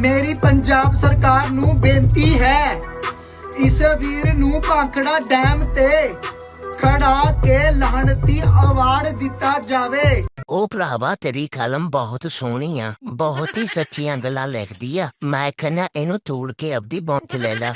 ਮੇਰੀ ਪੰਜਾਬ ਸਰਕਾਰ ਨੂੰ ਬੇਨਤੀ ਹੈ, ਇਸ ਵੀਰ ਨੂੰ ਭਾਖੜਾ ਡੈਮ ਤੇ ਖੜਾ ਕੇ ਲਾਹਣਤੀ ਅਵਾਰਡ ਦਿੱਤਾ ਜਾਵੇ। ਉਹ ਭਰਾਵਾ, ਤੇਰੀ ਕਲਮ ਬਹੁਤ ਸੋਹਣੀ ਆ, ਬਹੁਤ ਹੀ ਸੱਚੀਆਂ ਗੱਲਾਂ ਲਿਖਦੀ ਆ। ਮੈਂ ਕਹਿੰਦਾ ਇਹਨੂੰ ਤੋੜ ਕੇ ਆਪਦੀ ਬੌਂਚ ਲੈ ਲਾ।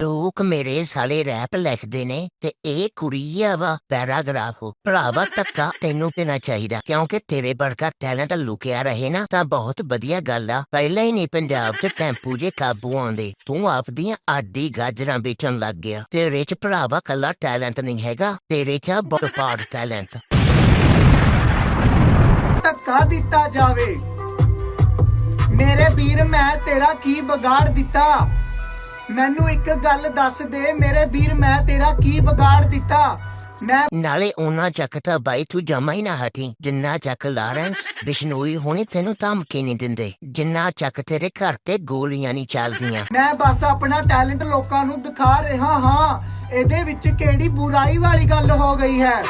ਲੋਕ ਮੇਰੇ ਸਾਲੇ ਰੈਪ ਲਿਖਦੇ ਨੇ ਤੇ ਇਹ ਕੁੜੀ ਆ ਵਾ, ਪੈਰਾਗ੍ਰਾਫ। ਭਰਾਵਾ ਤੱਕਾ ਤੈਨੂੰ ਪੀਣਾ ਚਾਹੀਦਾ, ਕਿਉਂਕਿ ਤੇਰੇ ਵਰਗਾ ਟੈਲੈਂਟ ਲੁਕਿਆ ਰਹੇ ਨਾ ਤਾਂ ਬਹੁਤ ਵਧੀਆ ਗੱਲ ਆ। ਪਹਿਲਾਂ ਹੀ ਨਹੀਂ ਪੰਜਾਬ 'ਚ ਟੈਂਪੂ ਜੇ ਕਾਬੂ ਆਉਂਦੇ, ਤੂੰ ਆਪਦੀਆਂ ਆਡੀ ਗਾਜਰਾਂ ਵੇਚਣ ਲੱਗ ਗਿਆ। ਤੇਰੇ 'ਚ ਭਰਾਵਾ ਕੱਲਾ ਟੈਲੈਂਟ ਨਹੀਂ ਹੈਗਾ, ਤੇਰੇ 'ਚ ਬਹੁਤ ਪਾੜ ਟੈਲੈਂਟ ਧੱਕਾ ਦਿੱਤਾ ਜਾਵੇ। ਮੇਰੇ ਵੀਰ ਮੈਂ ਤੇਰਾ ਕੀ ਵਿਗਾੜ ਦਿੱਤਾ? ਮੈਨੂੰ ਇੱਕ ਗੱਲ ਦੱਸ ਦੇ ਮੇਰੇ ਵੀਰ ਮੈਂ ਤੇਰਾ ਕੀ ਵਿਗਾੜ ਦਿੱਤਾ? ਮੈਂ ਨਾਲੇ ਉਹਨਾਂ ਚੱਕ ਤਾਂ ਬਾਈ ਤੂੰ ਜਮਾ ਹੀ ਨਾ ਹਟੀ। ਜਿੰਨਾ ਚੱਕ ਲਾਰੈਂਸ ਬਿਸ਼ਨੋਈ ਹੁਣੇ ਤੈਨੂੰ ਧਮਕੀ ਨਹੀਂ ਦਿੰਦੇ। ਜਿੰਨਾ ਚੱਕ ਤੇਰੇ ਘਰ ਤੇ ਗੋਲੀਆਂ ਨਹੀਂ ਚੱਲਦੀਆਂ। ਮੈਂ ਬਸ ਆਪਣਾ ਟੈਲੈਂਟ ਲੋਕਾਂ ਨੂੰ ਦਿਖਾ ਰਿਹਾ ਹਾਂ। ਇਹਦੇ ਵਿੱਚ ਕਿਹੜੀ ਬੁਰਾਈ ਵਾਲੀ ਗੱਲ ਹੋ ਗਈ ਹੈ?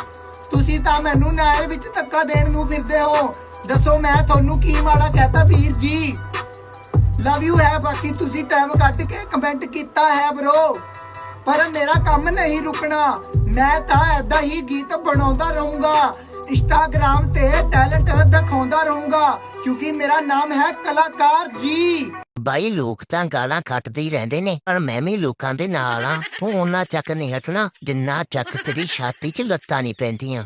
ਤੁਸੀਂ ਤਾਂ ਮੈਨੂੰ ਨਹਿਰ ਵਿੱਚ ਧੱਕਾ ਦੇਣ ਨੂੰ ਫਿਰਦੇ ਹੋ। ਦੱਸੋ ਮੈਂ ਤੁਹਾਨੂੰ ਕੀ ਮਾੜਾ ਕਹਤਾ ਵੀਰ ਜੀ? ਲਵ ਯੂ ਹੈ ਬਾਕੀ ਤੁਸੀਂ ਟਾਈਮ ਕੱਢ ਕੇ ਕਮੈਂਟ ਕੀਤਾ ਹੈ ਬ్రో ਪਰ ਮੇਰਾ ਕੰਮ ਨਹੀਂ ਰੁਕਣਾ। ਮੈਂ ਤਾਂ ਐਦਾਂ ਹੀ ਗੀਤ ਬਣਾਉਂਦਾ ਰਹੂੰਗਾ। ਇੰਸਟਾਗ੍ਰਾਮ ਤੇ ਟੈਲੈਂਟ ਦਿਖਾਉਂਦਾ ਰਹੂੰਗਾ, ਕਿਉਂਕਿ ਮੇਰਾ ਨਾਮ ਹੈ ਕਲਾਕਾਰ ਜੀ। ਬਾਈ, ਲੋਕ ਤਾਂ ਗਾਲਾਂ ਕੱਟਦੇ ਹੀ ਰਹਿੰਦੇ ਨੇ, ਪਰ ਮੈਂ ਵੀ ਲੋਕਾਂ ਦੇ ਨਾਲ ਆ ਤੂੰ ਉਹਨਾਂ ਚੱਕ ਨਹੀਂ ਹਟਣਾ, ਜਿੰਨਾ ਚੱਕ ਤੇਰੀ ਛਾਤੀ 'ਚ ਲੱਤਾਂ ਨਹੀਂ ਪੈਂਦੀਆਂ।